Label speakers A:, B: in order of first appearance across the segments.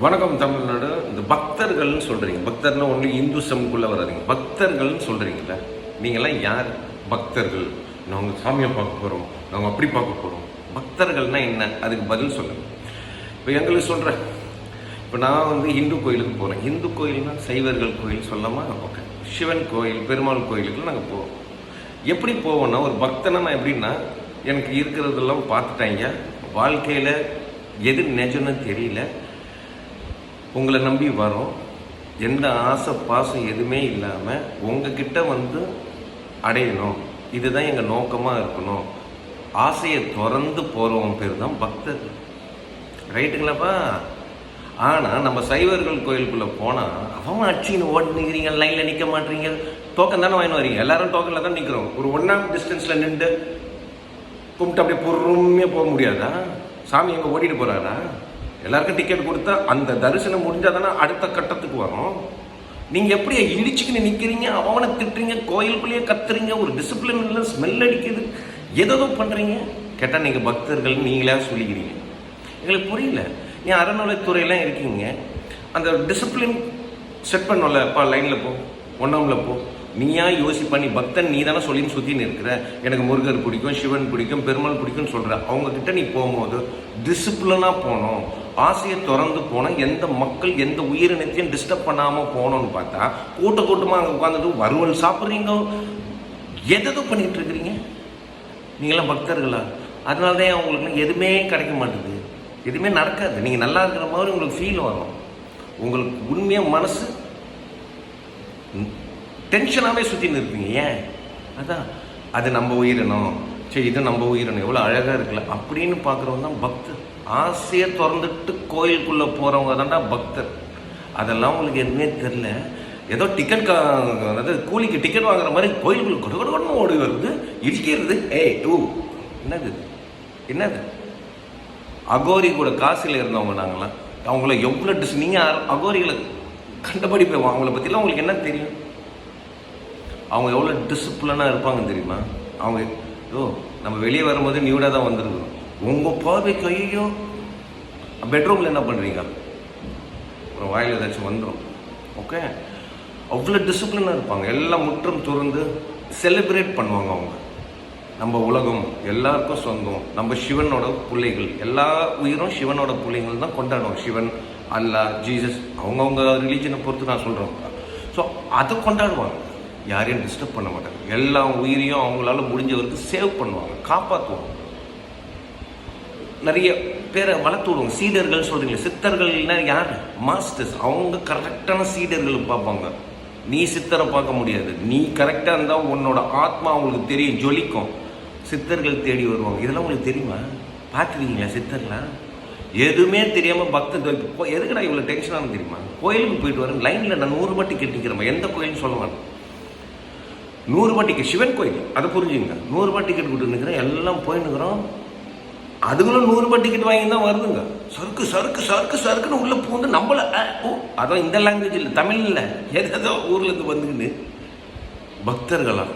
A: வணக்கம் தமிழ்நாடு. இந்த பக்தர்கள்னு சொல்கிறீங்க பக்தர்னா ஒன்லி இந்துசம்குள்ள வராதிங்க. பக்தர்கள்னு சொல்றீங்கல்ல. நீங்களாம் யார்? பக்தர்கள். நாங்கள் சாமியை பார்க்க போகிறோம் நாங்கள் அப்படி பார்க்க போகிறோம் பக்தர்கள்னால் என்ன? அதுக்கு பதில் சொல்லுங்கள் இப்போ எங்களுக்கு சொல்கிறேன் இப்போ நான் வந்து இந்து கோயிலுக்கு போகிறேன் இந்து கோயில்னா சைவர்கள் கோயில் சொல்லாமா? ஓகே. சிவன் கோயில் பெருமாள் கோயிலுக்கு நாங்கள் போவோம். எப்படி போவோம்னா ஒரு பக்தனை நான் எப்படின்னா எனக்கு இருக்கிறதெல்லாம் பார்த்துட்டாங்க. வாழ்க்கையில் எது நிஜம்னு தெரியல. உங்களை நம்பி வரோம். எந்த ஆசை பாசம் எதுவுமே இல்லாமல் உங்ககிட்ட வந்து அடையணும். இதுதான் எங்கள் நோக்கமாக இருக்கணும். ஆசையை திறந்து போகிறவன் பேர் தான் பக்தர். ரைட்டுங்களாப்பா? ஆனால் நம்ம சைவர்கள் கோயிலுக்குள்ளே போனால் அவன் அச்சின்னு ஓடினுக்கிறீங்க லைனில் நிற்க மாட்டீங்க. டோக்கன் தானே வாங்கி வரீங்க. எல்லாரும் டோக்கனில் தான் நிற்கிறோம் ஒரு ஒன்றாம் டிஸ்டன்ஸில் நின்று கும்பிட்டு அப்படியே பொறுமையாக போக முடியாதா? சாமி எங்கே ஓடிட்டு போகிறாரா எல்லாருக்கும் டிக்கெட் கொடுத்தா அந்த தரிசனம் முடிஞ்சால் தானே அடுத்த கட்டத்துக்கு வரும்? நீங்கள் எப்படி இடிச்சுக்கின்னு நிற்கிறீங்க அவனை திட்டுறீங்க கோயிலுக்குள்ளேயே கத்துறீங்க ஒரு டிசிப்ளின் இல்லை ஸ்மெல் அடிக்குது எதோ பண்ணுறீங்க கேட்டால் நீங்கள் பக்தர்கள் நீங்களே சொல்லிக்கிறீங்க. எங்களுக்கு புரியல. ஏன் அறநிலைத்துறையெல்லாம் இருக்கீங்க. அந்த டிசிப்ளின் செட் பண்ணல அப்பா லைனில் போ ஒன்றாமில் போ. நீயா யோசிப்பா நீ பக்தன் நீ தானே சொல்லின்னு சுற்றின்னு இருக்கிற. எனக்கு முருகர் பிடிக்கும் சிவன் பிடிக்கும் பெருமாள் பிடிக்கும்னு சொல்கிற அவங்கக்கிட்ட நீ போகும்போது டிசிப்ளினாக போகணும். ஆசையை திறந்து போனால் எந்த மக்கள் எந்த உயிரினத்தையும் டிஸ்டர்ப் பண்ணாமல் போகணும்னு பார்த்தா கூட்ட கூட்டமாக அங்கே உட்காந்துட்டு வறுவல் சாப்பிட்றீங்க? எதோ பண்ணிகிட்டு இருக்கிறீங்க? நீங்களாம் பக்தர்களா? அதனால தான் உங்களுக்கு எதுவுமே கிடைக்க மாட்டேங்குது எதுவுமே நடக்காது. நீங்கள் நல்லா இருக்கிற மாதிரி உங்களுக்கு ஃபீல் வரும். உங்களுக்கு உண்மையாக மனசு டென்ஷனாகவே சுற்றின்னு இருப்பீங்க. ஏன்? அதான். அது நம்ம உயிரினம். சரி இது நம்ம உயிரினம். எவ்வளோ அழகாக இருக்குல்ல. அப்படின்னு பார்க்குறவங்க தான் பக்தர். ஆசையை திறந்துட்டு கோயிலுக்குள்ளே போகிறவங்க தான்டா பக்தர். அதெல்லாம் உங்களுக்கு எதுவுமே தெரில ஏதோ டிக்கெட் அதாவது கூலிக்கு டிக்கெட் வாங்குற மாதிரி கோயிலுக்குள்ள கொடு கொடுன்னு ஓடி வருது. இடிக்கிறது. ஏய் டூ. என்னது? என்னது? அகோரி கூட காசில் இருந்தவங்க நாங்களாம் அவங்கள எவ்வளோ டிஸ் நீங்கள் அகோரிகளை கண்டபடி போய் அவங்கள பற்றிலாம் உங்களுக்கு என்ன தெரியும்? அவங்க எவ்வளோ டிசிப்ளினாக இருப்பாங்க தெரியுமா? அவங்க ஓ நம்ம வெளியே வரும்போது நியூடாக தான் வந்துருக்கோம். உங்கள் பார்வைக்கு ஐயோ பெட்ரூமில் என்ன பண்ணுறீங்க அப்புறம் வாயில் ஏதாச்சும் வந்துடும் ஓகே அவ்வளோ டிசிப்ளினாக இருப்பாங்க. எல்லாம் முற்றும் துறந்து செலிப்ரேட் பண்ணுவாங்க அவங்க. நம்ம உலகம் எல்லாருக்கும் சொந்தம். நம்ம சிவனோட பிள்ளைகள். எல்லா உயிரும் சிவனோட பிள்ளைகள் தான் கொண்டாடுவோம். சிவன் அல்லா ஜீசஸ் அவங்கவுங்க ரிலீஜனை பொறுத்து நான் சொல்கிறேன் ஸோ அதை கொண்டாடுவாங்க. யாரையும் டிஸ்டர்ப் பண்ண மாட்டாங்க. எல்லா உயிரையும் அவங்களால முடிஞ்ச வரைக்கும் சேவ் பண்ணுவாங்க. காப்பாற்றுவாங்க நிறைய பேரை வளர்த்து விடுவோம் சீடர்கள் சொல்றீங்களே சித்தர்கள்னா யார்? மாஸ்டர்ஸ் அவங்க கரெக்டான சீடர்கள் பார்ப்பாங்க. நீ சித்தரை பார்க்க முடியாது. நீ கரெக்டாக இருந்தால் உன்னோட ஆத்மா அவங்களுக்கு தெரியும் ஜொலிக்கும். சித்தர்கள் தேடி வருவாங்க. இதெல்லாம் உங்களுக்கு தெரியுமா? பார்த்துருக்கீங்களா சித்தர்லாம்? எதுவுமே தெரியாமல் பக்தர்கள் இப்போ எதுக்குடா இவ்வளோ டென்ஷனாக தெரியுமா? கோயிலுக்கு போயிட்டு வரேன். லைனில் நான் நூறு ரூபாய் டிக்கெட் எந்த கோயில்னு சொல்ல மாட்டேன். நூறு ரூபாய் சிவன் கோயில். அதை புரிஞ்சுங்க நூறு பாட்டி கேட்டுக்கிட்டு நிற்கிறேன் எல்லாம் போயின்னுக்குறோம் அதுங்களும் நூறு ரூபாய் டிக்கெட் வாங்கி தான் வருதுங்க. சறுக்கு சறுக்கு சறுக்கு சறுக்குன்னு உள்ளே பூந்து நம்மளை ஓ அதான் இந்த லாங்குவேஜ் இல்லை தமிழ் இல்லை ஏதோ ஊர்லேருந்து வந்துக்கின்னு பக்தர்களா?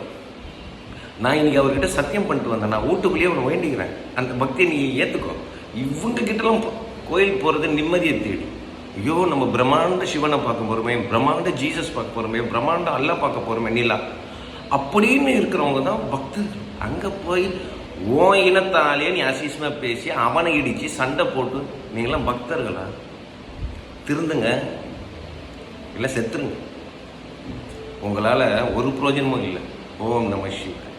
A: நான் இன்னைக்கு அவர்கிட்ட சத்தியம் பண்ணிட்டு வந்தேன். நான் வீட்டுக்குள்ளேயே அவனை வேண்டிக்கிறேன். அந்த பக்தியை நீ ஏற்றுக்கோ இவங்க கிட்டலாம் கோயில் போகிறது நிம்மதியை தேடி. ஐயோ நம்ம பிரம்மாண்ட சிவனை பார்க்க போகிறோமே பிரம்மாண்ட ஜீசஸ் பார்க்க போகிறோமே பிரம்மாண்ட அல்லா பார்க்க போகிறோமே நிலா. அப்படின்னு இருக்கிறவங்க தான் பக்தர்கள். அங்கே போய் உன் இனத்தாலே நீ அசிஸ்மா பேசி அவனை இடித்து சண்டை போட்டு நீங்களாம் பக்தர்களா? திருந்துங்க. இல்லை செத்துருங்க. உங்களால் ஒரு பிரோஜனமும் இல்லை. ஓம் நம சிவாய்.